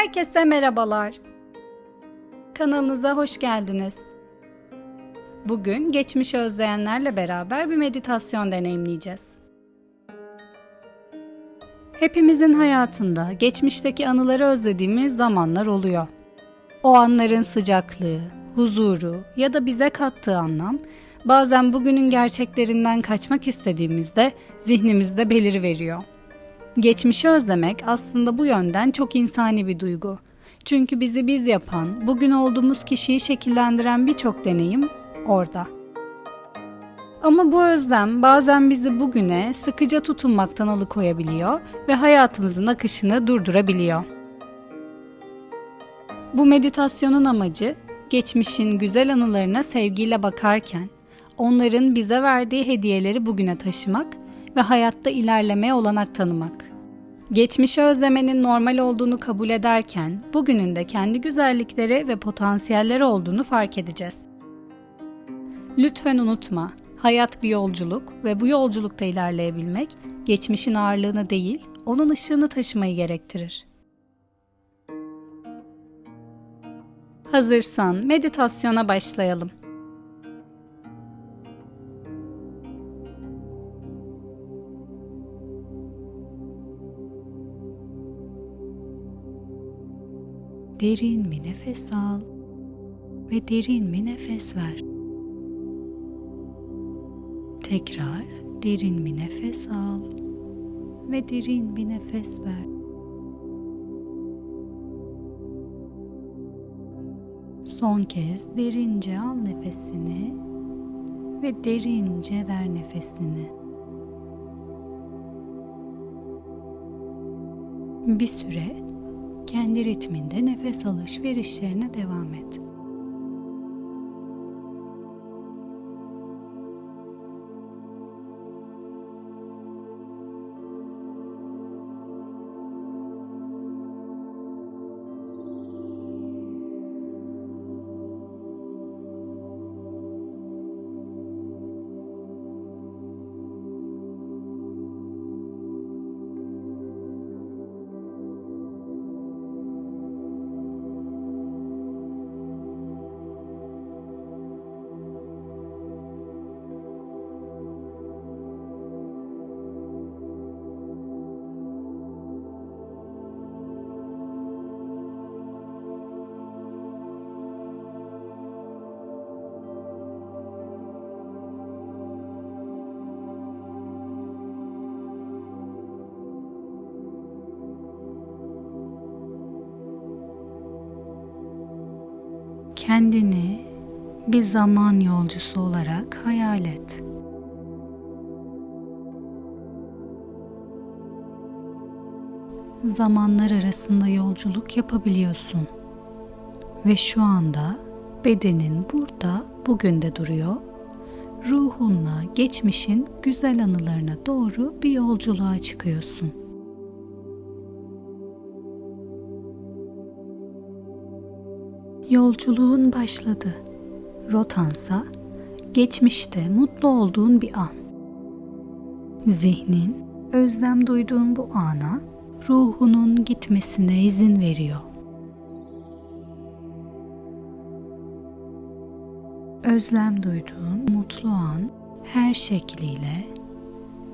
Herkese merhabalar. Kanalımıza hoş geldiniz. Bugün geçmişi özleyenlerle beraber bir meditasyon deneyimleyeceğiz. Hepimizin hayatında geçmişteki anıları özlediğimiz zamanlar oluyor. O anların sıcaklığı, huzuru ya da bize kattığı anlam bazen bugünün gerçeklerinden kaçmak istediğimizde zihnimizde beliriveriyor. Geçmişi özlemek aslında bu yönden çok insani bir duygu. Çünkü bizi biz yapan, bugün olduğumuz kişiyi şekillendiren birçok deneyim orada. Ama bu özlem bazen bizi bugüne sıkıca tutunmaktan alıkoyabiliyor ve hayatımızın akışını durdurabiliyor. Bu meditasyonun amacı geçmişin güzel anılarına sevgiyle bakarken onların bize verdiği hediyeleri bugüne taşımak ve hayatta ilerlemeye olanak tanımak. Geçmişi özlemenin normal olduğunu kabul ederken bugünün de kendi güzellikleri ve potansiyelleri olduğunu fark edeceğiz. Lütfen unutma, hayat bir yolculuk ve bu yolculukta ilerleyebilmek geçmişin ağırlığını değil, onun ışığını taşımayı gerektirir. Hazırsan meditasyona başlayalım. Derin bir nefes al ve derin bir nefes ver. Tekrar derin bir nefes al ve derin bir nefes ver. Son kez derince al nefesini ve derince ver nefesini. Bir süre kendi ritminde nefes alışverişlerine devam et. Kendini bir zaman yolcusu olarak hayal et. Zamanlar arasında yolculuk yapabiliyorsun. Ve şu anda bedenin burada, bugün de duruyor. Ruhunla geçmişin güzel anılarına doğru bir yolculuğa çıkıyorsun. Yolculuğun başladı. Rotansa geçmişte mutlu olduğun bir an. Zihnin özlem duyduğun bu ana ruhunun gitmesine izin veriyor. Özlem duyduğun mutlu an her şekliyle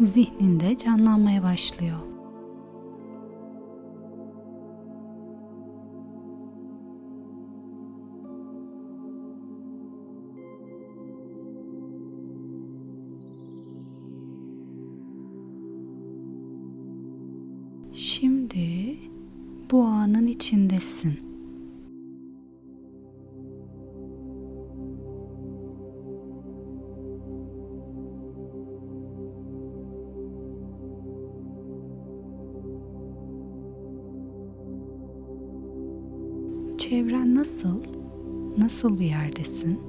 zihninde canlanmaya başlıyor. Şimdi bu anın içindesin. Çevren nasıl? Nasıl bir yerdesin?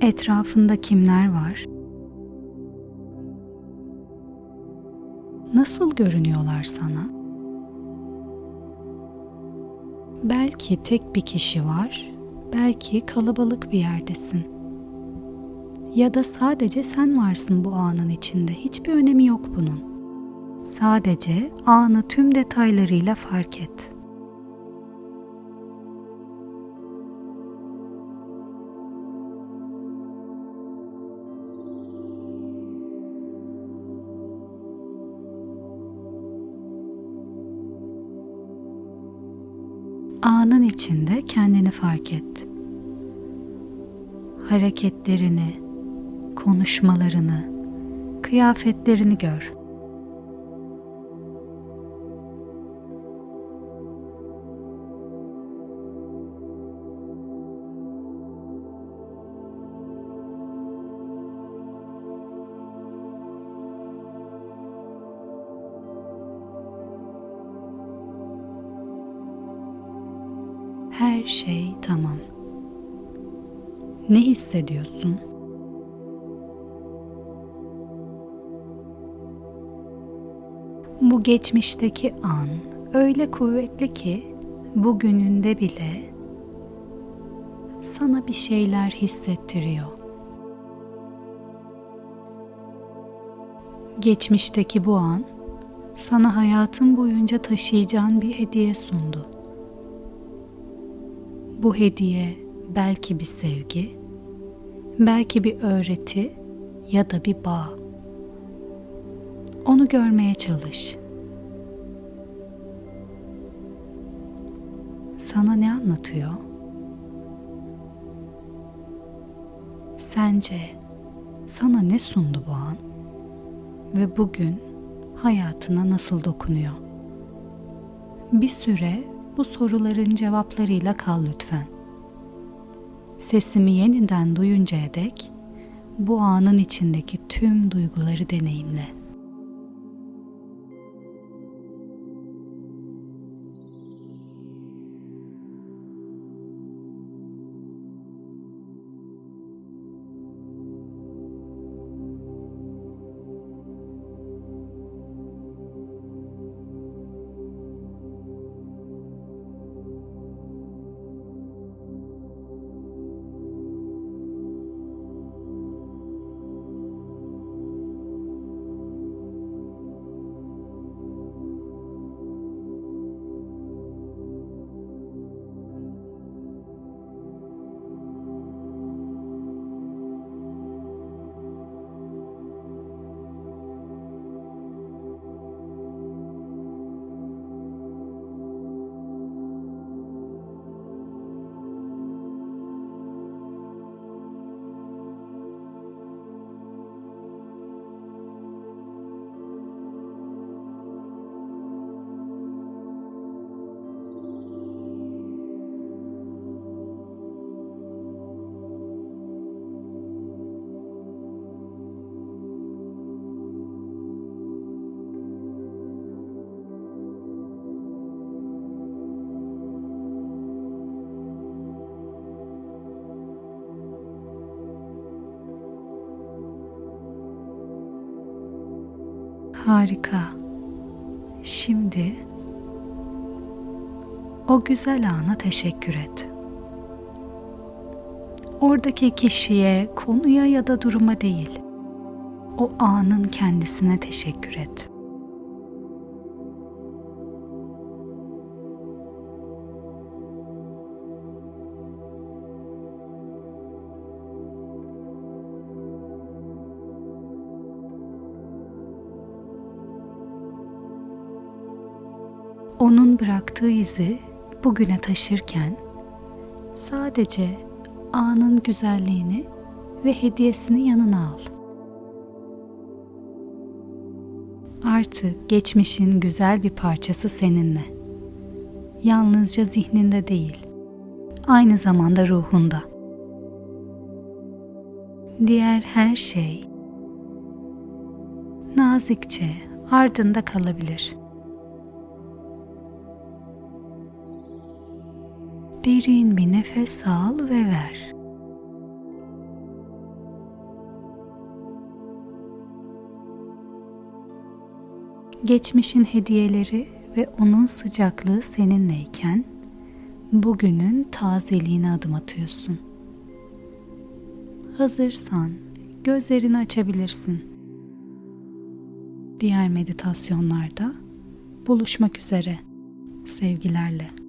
Etrafında kimler var? Nasıl görünüyorlar sana? Belki tek bir kişi var, belki kalabalık bir yerdesin. Ya da sadece sen varsın bu anın içinde. Hiçbir önemi yok bunun. Sadece anı tüm detaylarıyla fark et. Anın içinde kendini fark et. Hareketlerini, konuşmalarını, kıyafetlerini gör. Her şey tamam. Ne hissediyorsun? Bu geçmişteki an öyle kuvvetli ki bugününde bile sana bir şeyler hissettiriyor. Geçmişteki bu an sana hayatın boyunca taşıyacağın bir hediye sundu. Bu hediye belki bir sevgi, belki bir öğreti ya da bir bağ. Onu görmeye çalış. Sana ne anlatıyor? Sence sana ne sundu bu an? Ve bugün hayatına nasıl dokunuyor? Bir süre bu soruların cevaplarıyla kal lütfen. Sesimi yeniden duyuncaya dek bu anın içindeki tüm duyguları deneyimle. Harika. Şimdi o güzel ana teşekkür et. Oradaki kişiye, konuya ya da duruma değil, o anın kendisine teşekkür et. Onun bıraktığı izi bugüne taşırken sadece anın güzelliğini ve hediyesini yanına al. Artık geçmişin güzel bir parçası seninle. Yalnızca zihninde değil, aynı zamanda ruhunda. Diğer her şey nazikçe ardında kalabilir. Derin bir nefes al ve ver. Geçmişin hediyeleri ve onun sıcaklığı seninleyken bugünün tazeliğine adım atıyorsun. Hazırsan gözlerini açabilirsin. diğer meditasyonlarda buluşmak üzere. Sevgilerle.